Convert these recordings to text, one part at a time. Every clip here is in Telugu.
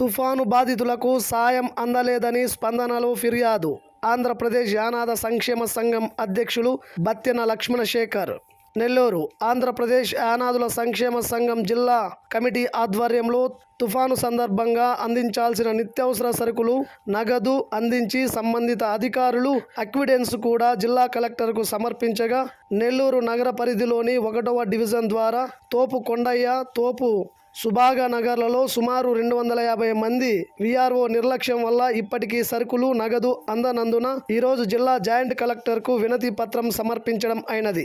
తుఫాను బాధితులకు సాయం అందలేదని స్పందనలో ఫిర్యాదు. ఆంధ్రప్రదేశ్ యానాద సంక్షేమ సంఘం అధ్యక్షులు బత్తెన లక్ష్మణ శేఖర్ నెల్లూరు ఆంధ్రప్రదేశ్ యానాదుల సంక్షేమ సంఘం జిల్లా కమిటీ ఆధ్వర్యంలో తుఫాను సందర్భంగా అందించాల్సిన నిత్యావసర సరుకులు నగదు అందించి సంబంధిత అధికారులు అక్విడెన్స్ కూడా జిల్లా కలెక్టర్కు సమర్పించగా నెల్లూరు నగర పరిధిలోని ఒకటవ డివిజన్ ద్వారా తోపు కొండయ్య తోపు సుభాగా నగర్లలో సుమారు రెండు వందల యాభై మంది విఆర్ఓ నిర్లక్ష్యం వల్ల ఇప్పటికీ సరుకులు నగదు అందనందున ఈరోజు జిల్లా జాయింట్ కలెక్టర్కు వినతి పత్రం సమర్పించడం అయినది.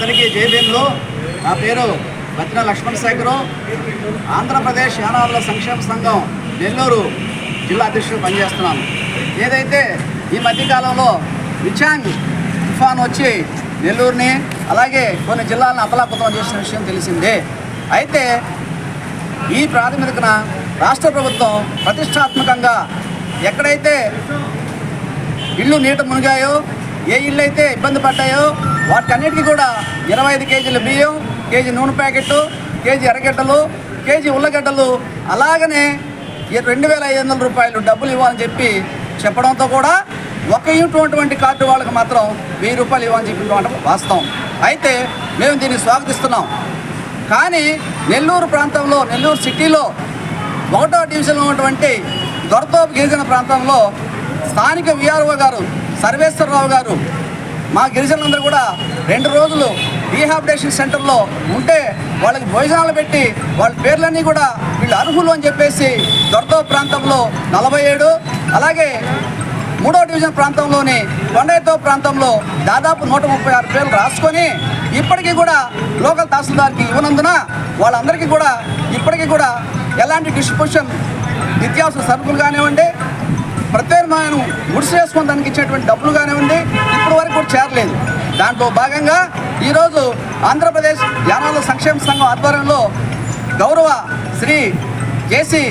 అతనికి జేబీఎంలో నా పేరు బత్తిన లక్ష్మణ్ శేఖరు. ఆంధ్రప్రదేశ్ యానాదుల సంక్షేమ సంఘం నెల్లూరు జిల్లా అధ్యక్షుడు పనిచేస్తున్నాను. ఏదైతే ఈ మధ్యకాలంలో విచాంగ్ తుఫాన్ వచ్చి నెల్లూరుని అలాగే కొన్ని జిల్లాలను అతలాకుతలం చేసిన విషయం తెలిసిందే. అయితే ఈ ప్రాథమికన రాష్ట్ర ప్రభుత్వం ప్రతిష్టాత్మకంగా ఎక్కడైతే ఇళ్ళు నీట మునిగాయో ఏ ఇళ్ళు అయితే ఇబ్బంది పడ్డాయో వాటికన్నిటికీ కూడా ఇరవై ఐదు కేజీల బియ్యం కేజీ నూనె ప్యాకెట్ కేజీ ఎర్రగడ్డలు కేజీ ఉల్లగడ్డలు అలాగనే ఈ రెండు వేల ఐదు వందల రూపాయలు డబ్బులు ఇవ్వాలని చెప్పి చెప్పడంతో కూడా ఒక ఇటువంటి కార్డు వాళ్ళకి మాత్రం వెయ్యి రూపాయలు ఇవ్వాలని చెప్పినటువంటి వాస్తవం. అయితే మేము దీన్ని స్వాగతిస్తున్నాం. కానీ నెల్లూరు ప్రాంతంలో నెల్లూరు సిటీలో ఒకటో డివిజన్లో ఉన్నటువంటి దొరతోపు గిరిజన ప్రాంతంలో స్థానిక విఆర్ఓ గారు సర్వేశ్వరరావు గారు మా గిరిజనులందరూ కూడా రెండు రోజులు రీహాబిటేషన్ సెంటర్లో ఉంటే వాళ్ళకి భోజనాలు పెట్టి వాళ్ళ పేర్లన్నీ కూడా వీళ్ళు అర్హులు అని చెప్పేసి దొరతో ప్రాంతంలో నలభై ఏడు అలాగే మూడో డివిజన్ ప్రాంతంలోని కొండైతో ప్రాంతంలో దాదాపు నూట ముప్పై ఆరు పేర్లు రాసుకొని ఇప్పటికీ కూడా లోకల్ తహసీల్దార్కి ఇవ్వనందున వాళ్ళందరికీ కూడా ఇప్పటికీ కూడా ఎలాంటి డిస్ట్రిబ్యూషన్ నిత్యావసర సరుకులు కానివ్వండి ప్రత్యేకమైన గుడిసె దానికి ఇచ్చేటువంటి డబ్బులు కానివ్వండి ఇప్పటి వరకు కూడా చేరలేదు. దాంట్లో భాగంగా ఈరోజు ఆంధ్రప్రదేశ్ యానాల సంక్షేమ సంఘం ఆధ్వర్యంలో గౌరవ Shri KC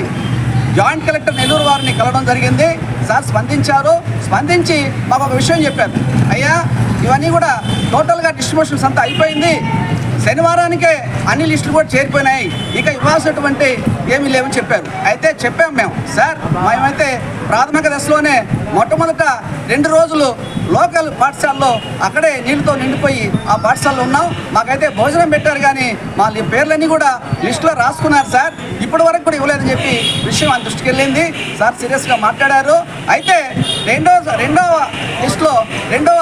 joint collector Nellore వారిని కలవడం జరిగింది. సార్ స్పందించారు. స్పందించి మాకు ఒక విషయం చెప్పారు. అయ్యా ఇవన్నీ కూడా టోటల్గా డిస్ట్రిబ్యూషన్స్ అంతా అయిపోయింది. శనివారానికే అన్ని లిస్టులు కూడా చేరిపోయినాయి. ఇక ఇవ్వాల్సినటువంటి ఏమీ లేవని చెప్పారు. అయితే చెప్పాం మేము సార్ మేమైతే ప్రాథమిక దశలోనే మొట్టమొదట రెండు రోజులు లోకల్ పాఠశాలలో అక్కడే నీళ్ళతో నిండిపోయి ఆ పాఠశాలలో ఉన్నాం. మాకైతే భోజనం పెట్టారు కానీ మా పేర్లన్నీ కూడా లిస్టులో రాసుకున్నారు సార్. ఇప్పటి వరకు కూడా ఇవ్వలేదని చెప్పి విషయం ఆయన దృష్టికి వెళ్ళింది. సార్ సీరియస్గా మాట్లాడారు. అయితే రెండో రెండవ లిస్టులో రెండవ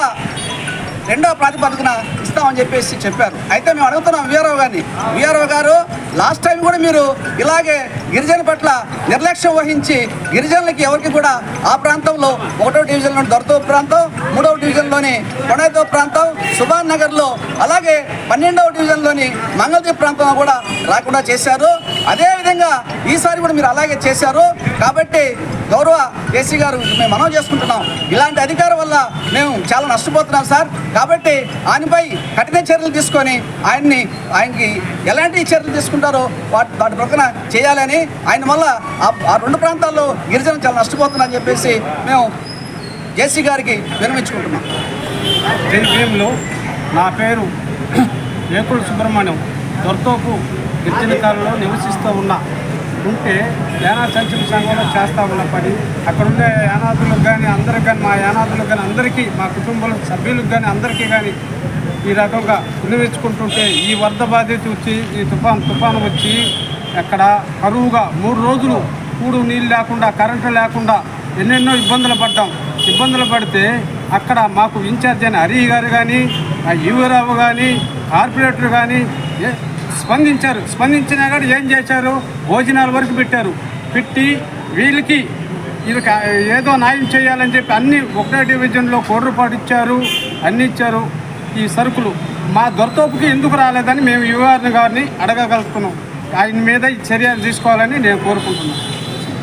రెండో ప్రాతిపదికన ఇస్తామని చెప్పేసి చెప్పారు. అయితే మేము అడుగుతున్నాం వీఆర్ఓ గారిని. వీఆర్ఓ గారు లాస్ట్ టైం కూడా మీరు ఇలాగే గిరిజన పట్ల నిర్లక్ష్యం వహించి గిరిజనులకి ఎవరికి కూడా ఆ ప్రాంతంలో ఒకటో డివిజన్లోని దొరతో ప్రాంతం మూడవ డివిజన్లోని కొనైతో ప్రాంతం సుభాన్ నగర్లో అలాగే పన్నెండవ డివిజన్లోని మంగళదీప్ ప్రాంతంలో కూడా రాకుండా చేశారు. అదేవిధంగా ఈసారి కూడా మీరు అలాగే చేశారు. కాబట్టి గౌరవ కేసీ గారు మేము మనం చేసుకుంటున్నాం. ఇలాంటి అధికారం వల్ల మేము చాలా నష్టపోతున్నాం సార్. కాబట్టి ఆయనపై కఠిన చర్యలు తీసుకొని ఆయన్ని ఆయనకి ఎలాంటి చర్యలు తీసుకుంటారో వాటి వాటి ప్రక్కన చేయాలని ఆయన వల్ల ఆ- రెండు ప్రాంతాల్లో గిరిజనులు చాలా నష్టపోతున్నారని చెప్పేసి మేము జేసీ గారికి విరమించుకుంటున్నాం జైభీంలో నా పేరు ఏకుడు సుబ్రహ్మణ్యం. దొరతోపు గిరిజనకాలలో నివసిస్తూ ఉన్నా. ఉంటే యానా సంక్షేమ సంఘంలో చేస్తూ ఉన్న పని అక్కడుండే యానాదులకు కానీ అందరికి కానీ మా యానాదులకు కానీ అందరికీ మా కుటుంబ సభ్యులకు కానీ అందరికీ కానీ ఈ రకంగా వినిపించుకుంటుంటే ఈ వరద బాధ్యత వచ్చి ఈ తుఫాన్ తుఫాను వచ్చి అక్కడ కరువుగా మూడు రోజులు కూడు నీళ్ళు లేకుండా కరెంటు లేకుండా ఎన్నెన్నో ఇబ్బందులు పడ్డాం. ఇబ్బందులు పడితే అక్కడ మాకు ఇన్ఛార్జ్ అయిన హరి గారు కానీ ఆ యువరావు కానీ కార్పొరేటర్ కానీ స్పందించారు. స్పందించినా కానీ ఏం చేశారు? భోజనాల వరకు పెట్టారు. పెట్టి వీళ్ళకి వీళ్ళకి ఏదో న్యాయం చేయాలని చెప్పి అన్ని ఒకటే డివిజన్లో కోటి ఇచ్చారు అన్ని ఇచ్చారు ఈ సరుకులు. మా దొరతోపుకి ఎందుకు రాలేదని మేము యువఆర్ని గారిని అడగగలుగుతున్నాం. ఆయన మీద చర్యలు తీసుకోవాలని నేను కోరుకుంటున్నాను.